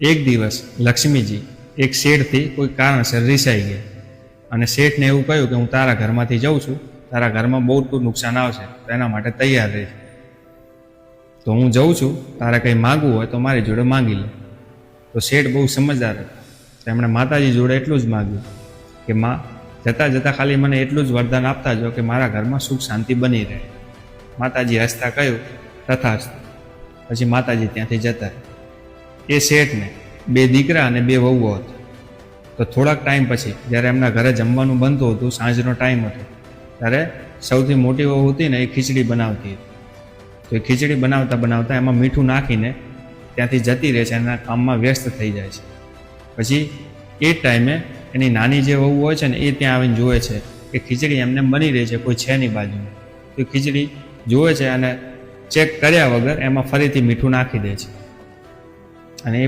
એક દિવસ લક્ષ્મીજી એક શેઠથી કોઈ કારણસર રિસાઈ ગયા અને શેઠને એવું કહ્યું કે હું તારા ઘરમાંથી જાઉં છું, તારા ઘરમાં બહુ જ નુકસાન આવશે, તો એના માટે તૈયાર રહેજે. તો હું જઉં છું, તારે કંઈ માગવું હોય તો મારી જોડે માંગી લે. તો શેઠ બહુ સમજદાર હતો. તેમણે માતાજી જોડે એટલું જ માગ્યું કે, માં, જતાં જતાં ખાલી મને એટલું જ વરદાન આપતા જો કે મારા ઘરમાં સુખ શાંતિ બની રહે. માતાજી હસતા કહ્યું તથા પછી માતાજી ત્યાંથી જતા. એ શેઠને, બે દીકરા અને બે વહુઓ હતા. તો થોડાક ટાઈમ પછી જ્યારે એમના ઘરે જમવાનું બનતું હતું, સાંજનો ટાઈમ હતો, ત્યારે સૌથી મોટી વહુ હતી ને એ ખીચડી બનાવતી હતી. તો એ ખીચડી બનાવતા બનાવતા એમાં મીઠું નાખીને ત્યાંથી જતી રહે છે, એના કામમાં વ્યસ્ત થઈ જાય છે. પછી એ ટાઈમે એની નાની જે વહુ હોય છે ને, એ ત્યાં આવીને જુએ છે કે ખીચડી એમને બની રહી છે, કોઈ છે નહીં બાજુમાં. તો ખીચડી જુએ છે અને ચેક કર્યા વગર એમાં ફરીથી મીઠું નાખી દે છે. અને એ